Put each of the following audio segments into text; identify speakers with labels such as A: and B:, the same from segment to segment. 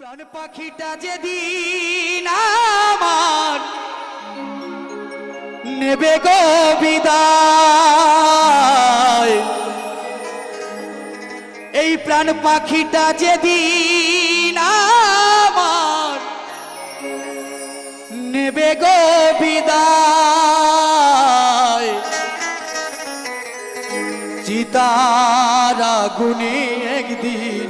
A: প্রাণ পাখিটা যেদিন আমার নেবে গো বিদায়। এই প্রাণ পাখিটা যেদিন আমার নেবে গো বিদায়। চিতারা গুনে একদিন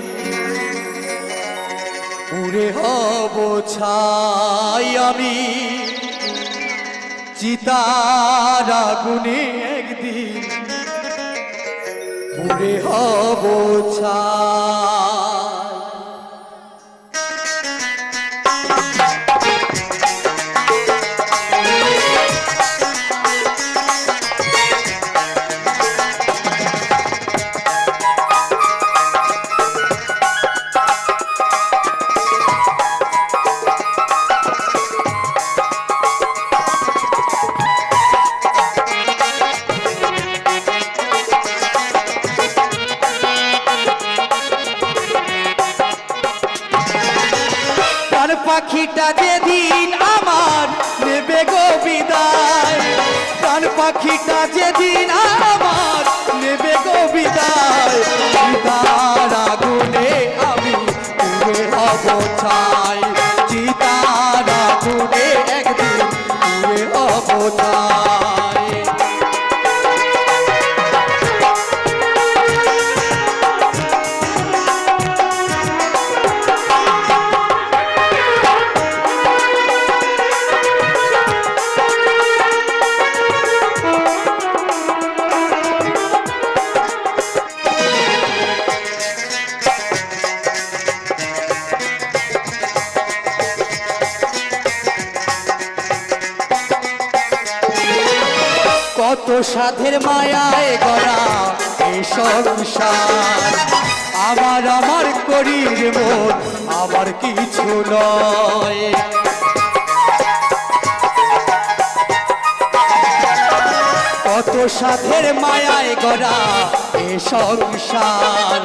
A: পুরে হব ছাই আমি। চিতার আগুনে একদিন গৃহ হব ছাই। পাখিটা যেদিন আমার নেবে গো বিদায়। তার পাখিটা যেদিন আমার কত সাধের মায়ায় গড়া এই সংসার। আমার আমার করির মন আমার কিছু নয়। কত সাধের মায়ায় গড়া এ সংসার।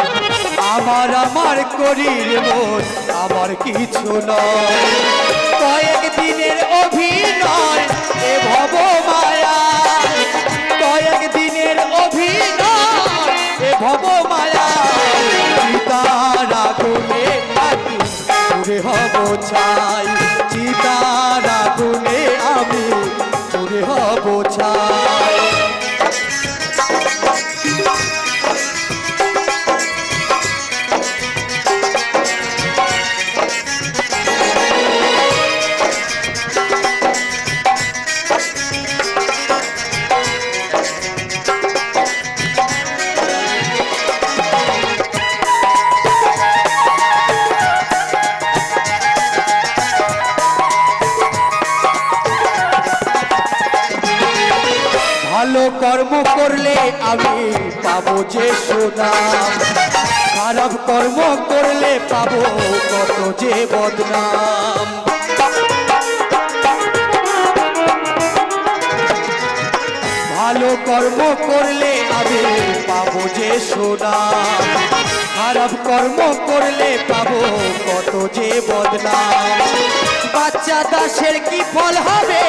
A: আমার আমার করির মন আমার কিছু নয়। কয়েক ভব মায়া চিতার আগুনে হব ছাই। ভালো কর্ম করলে আমি পাবো যে সুনাম খারাপ কর্ম করলে পাবো কত যে বদনাম। ভালো কর্ম করলে আমি পাবো যে সুনাম খারাপ কর্ম করলে পাবো কত যে বদনাম। বাচ্চা দাসের কি ফল হবে?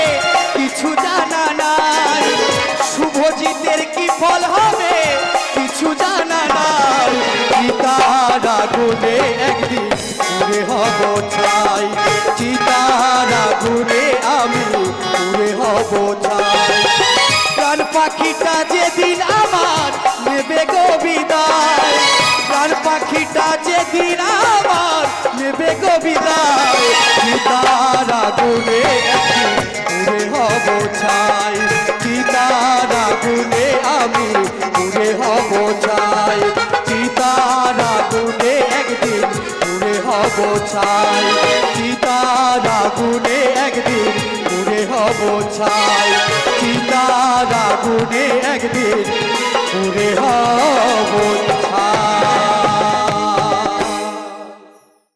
A: কিছু জানা নাই। পাখিটা যেদিন আমার নেবে গো বিদায়। প্রাণ পাখিটা যেদিন আমার নেবে গো বিদায়। একদিন পুরে হব ছাই। আগুনে একদিন